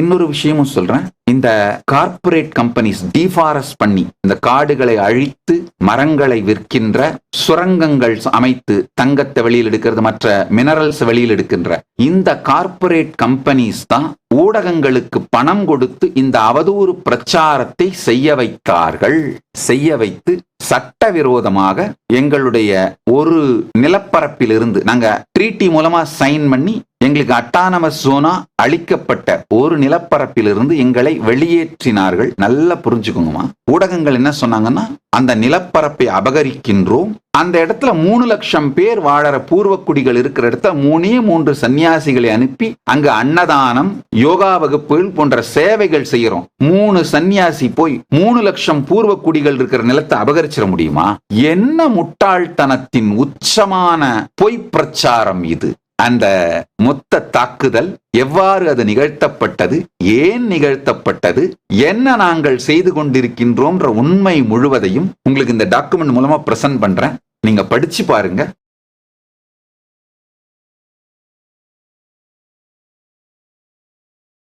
இன்னொரு விஷயமும் சொல்றேன். இந்த கார்ப்பரேட் கம்பெனிஸ் டிஃபாரஸ்ட் பண்ணி இந்த காடுகளை அழித்து மரங்களை விற்கின்ற சுரங்கங்கள் அமைத்து தங்கத்தை வெளியில் எடுக்கிறது மற்ற மினரல்ஸ் வெளியில் எடுக்கின்ற இந்த கார்ப்பரேட் கம்பெனிஸ் தான் ஊடகங்களுக்கு பணம் கொடுத்து இந்த அவதூறு பிரச்சாரத்தை செய்ய வைத்தார்கள். செய்ய வைத்து சட்டவிரோதமாக எங்களுடைய ஒரு நிலப்பரப்பிலிருந்து நாங்க ட்ரீட்டி மூலமா சைன் பண்ணி எங்களுக்கு அட்டானமஸ் ஜோனா அளிக்கப்பட்ட ஒரு நிலப்பரப்பிலிருந்து எங்களை வெளியேற்றினார்கள். நல்லா புரிஞ்சுக்கோங்கம்மா. ஊடகங்கள் என்ன சொன்னாங்கன்னா அந்த நிலப்பரப்பை அபகரிக்கின்றோம். அந்த இடத்துல மூணு லட்சம் பேர் வாழற பூர்வக்குடிகள் இருக்கிற இடத்துல மூணே மூன்று சன்னியாசிகளை அனுப்பி அங்க அன்னதானம் யோகா வகுப்புகள் போன்ற சேவைகள் செய்யறோம். மூணு சன்னியாசி போய் மூணு லட்சம் பூர்வக்குடிகள் இருக்கிற நிலத்தை அபகரிச்சிட முடியுமா? என்ன முட்டாள்தனத்தின் உச்சமான பொய் பிரச்சாரம் இது? அந்த மொத்த தாக்குதல் எவ்வாறு அது நிகழ்த்தப்பட்டது ஏன் நிகழ்த்தப்பட்டது என்ன நாங்கள் செய்து கொண்டிருக்கின்றோம்ன்ற உண்மை முழுவதையும் உங்களுக்கு இந்த டாக்குமெண்ட் மூலமா பிரசன்ட் பண்றேன். நீங்க படிச்சு பாருங்க.